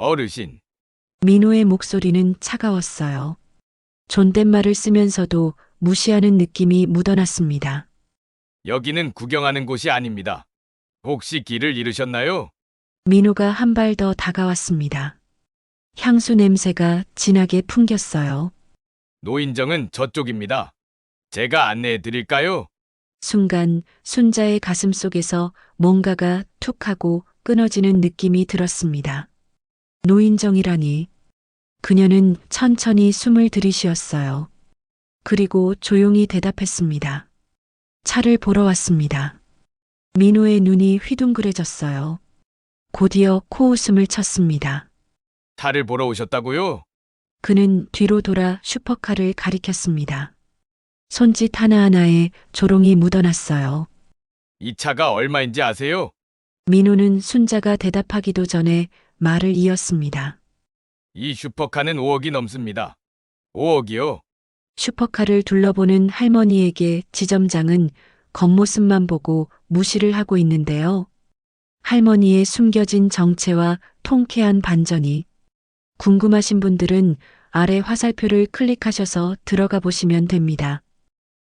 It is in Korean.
어르신, 민호의 목소리는 차가웠어요. 존댓말을 쓰면서도 무시하는 느낌이 묻어났습니다. 여기는 구경하는 곳이 아닙니다. 혹시 길을 잃으셨나요? 민호가 한 발 더 다가왔습니다. 향수 냄새가 진하게 풍겼어요. 노인정은 저쪽입니다. 제가 안내해 드릴까요? 순간 순자의 가슴 속에서 뭔가가 툭 하고 끊어지는 느낌이 들었습니다. 노인정이라니. 그녀는 천천히 숨을 들이쉬었어요. 그리고 조용히 대답했습니다. 차를 보러 왔습니다. 민호의 눈이 휘둥그레졌어요. 곧이어 코웃음을 쳤습니다. 차를 보러 오셨다고요? 그는 뒤로 돌아 슈퍼카를 가리켰습니다. 손짓 하나하나에 조롱이 묻어났어요. 이 차가 얼마인지 아세요? 민호는 순자가 대답하기도 전에 말을 이었습니다. 이 슈퍼카는 5억이 넘습니다. 5억이요? 슈퍼카를 둘러보는 할머니에게 지점장은 겉모습만 보고 무시를 하고 있는데요. 할머니의 숨겨진 정체와 통쾌한 반전이 궁금하신 분들은 아래 화살표를 클릭하셔서 들어가 보시면 됩니다.